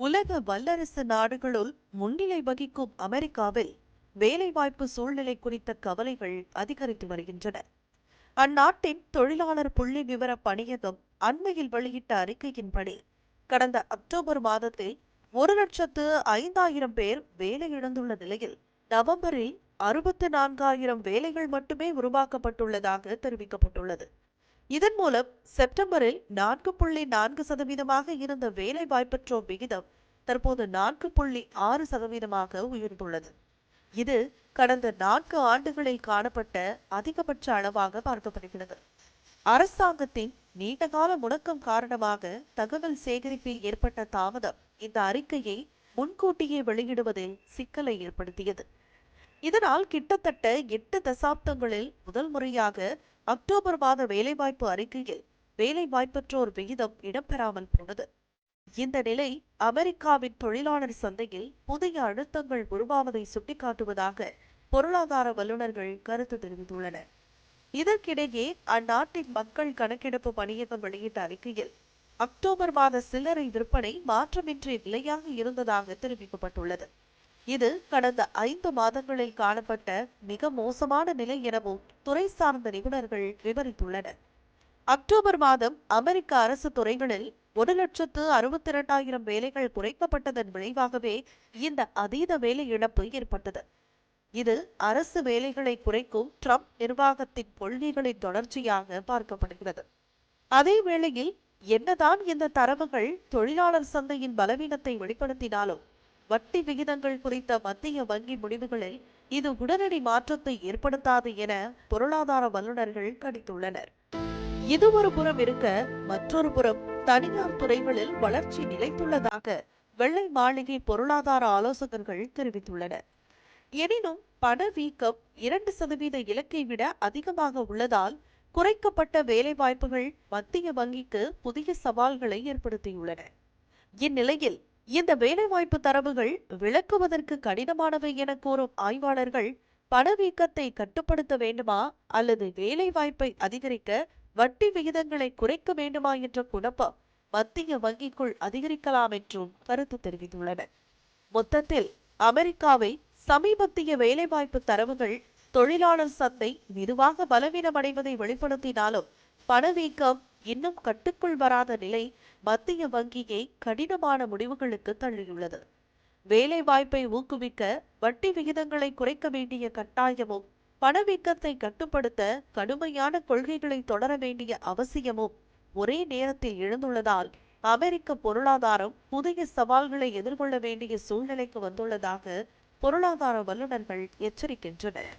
உலக வல்லரசு நாடுகளுள் முன்னிலை வகிக்கும் அமெரிக்காவில் வேலைவாய்ப்பு சூழ்நிலை குறித்த கவலைகள் அதிகரித்து வருகின்றன. அந்நாட்டின் தொழிலாளர் புள்ளி விவர பணியகம் அண்மையில் வெளியிட்ட அறிக்கையின்படி கடந்த அக்டோபர் மாதத்தில் ஒரு லட்சத்து ஐந்தாயிரம் பேர் வேலை இழந்துள்ள நிலையில் நவம்பரில் அறுபத்து நான்காயிரம் வேலைகள் மட்டுமே உருவாக்கப்பட்டுள்ளதாக தெரிவிக்கப்பட்டுள்ளது. இதன் மூலம் செப்டம்பரில் நான்கு புள்ளி நான்கு சதவீதமாக இருந்த வேலை வாய்ப்பற்றோர் விகிதம் தற்போது நான்கு புள்ளி ஆறு சதவீதமாக உயர்ந்துள்ளது. இது கடந்த நான்கு ஆண்டுகளில் காணப்பட்ட அதிகபட்ச அளவாக பார்க்கப்படுகிறது. அரசாங்கத்தின் நீண்டகால முடக்கம் காரணமாக தகவல் சேகரிப்பில் ஏற்பட்ட தாமதம் இந்த அறிக்கையை முன்கூட்டியே வெளியிடுவதில் சிக்கலை ஏற்படுத்தியது. இதனால் கிட்டத்தட்ட எட்டு தசாப்தங்களில் முதல் முறையாக அக்டோபர் மாத வேலைவாய்ப்பு அறிக்கையில் வேலைவாய்ப்பற்றோர் விகிதம் இடம்பெறாமல் போனது. இந்த நிலை அமெரிக்காவின் தொழிலாளர் சந்தையில் புதிய அழுத்தங்கள் உருவாவதை சுட்டிக்காட்டுவதாக பொருளாதார வல்லுநர்கள் கருத்து தெரிவித்துள்ளனர். இதற்கிடையே அந்நாட்டின் மக்கள் கணக்கெடுப்பு பணியகம் வெளியிட்ட அறிக்கையில் அக்டோபர் மாத சில்லறை விற்பனை மாற்றமின்றி நிலையாக இருந்ததாக தெரிவிக்கப்பட்டுள்ளது. இது கடந்த ஐந்து மாதங்களில் காணப்பட்ட மிக மோசமான நிலை எனவும் துறை சார்ந்த நிபுணர்கள் விவரித்துள்ளனர். அக்டோபர் மாதம் அமெரிக்க அரசு துறைகளில் ஒரு லட்சத்து அறுபத்தி இரண்டாயிரம் வேலைகள் குறைக்கப்பட்டதன் விளைவாகவே இந்த அதீத வேலை இழப்பு ஏற்பட்டது. இது அரசு வேலைகளை குறைக்கும் ட்ரம்ப் நிர்வாகத்தின் கொள்கைகளின் தொடர்ச்சியாக பார்க்கப்படுகிறது. அதே வேளையில் என்னதான் இந்த தரவுகள் தொழிலாளர் சந்தையின் பலவீனத்தை வெளிப்படுத்தினாலும் வட்டி விகிதங்கள் குறித்த மத்திய வங்கி முடிவுகளில் இது உடனடி மாற்றத்தை ஏற்படுத்தாது என பொருளாதார வல்லுநர்கள் கணித்துள்ளனர். இது ஒரு புறம் இருக்க மற்றொரு புறம் தனியார் துறைகளில் வளர்ச்சி நிலைத்துள்ளதாக வெள்ளை மாளிகை பொருளாதார ஆலோசகர்கள் தெரிவித்துள்ளனர். எனினும் பணவீக்கம் இரண்டு சதவீத இலக்கை விட அதிகமாக உள்ளதால் குறைக்கப்பட்ட வேலைவாய்ப்புகள் மத்திய வங்கிக்கு புதிய சவால்களை ஏற்படுத்தியுள்ளன. இந்நிலையில் இந்த வேலைவாய்ப்பு தரவுகள் விளக்குவதற்கு கடினமானவை என கூறும் ஆய்வாளர்கள் பணவீக்கத்தை கட்டுப்படுத்த வேண்டுமா அல்லது வேலைவாய்ப்பை அதிகரிக்க வட்டி விகிதங்களை குறைக்க வேண்டுமா என்ற குழப்பம் மத்திய வங்கிக்குள் அதிகரிக்கலாம் என்றும் கருத்து தெரிவித்துள்ளனர். மொத்தத்தில் அமெரிக்காவை சமீபத்திய வேலைவாய்ப்பு தரவுகள் தொழிலாளர் சந்தை மெதுவாக பலவீனமடைவதை வெளிப்படுத்தினாலும் பணவீக்கம் இன்னும் கட்டுக்குள் வராத நிலை மத்திய வங்கியை கடினமான முடிவுகளுக்கு தள்ளியுள்ளது. வேலை வாய்ப்பை ஊக்குவிக்க வட்டி விகிதங்களை குறைக்க வேண்டிய கட்டாயமும் பணவீக்கத்தை கட்டுப்படுத்த கடுமையான கொள்கைகளை தொடர வேண்டிய அவசியமும் ஒரே நேரத்தில் எழுந்துள்ளதால் அமெரிக்க பொருளாதாரம் புதிய சவால்களை எதிர்கொள்ள வேண்டிய சூழ்நிலைக்கு வந்துள்ளதாக பொருளாதார வல்லுநர்கள் எச்சரிக்கின்றனர்.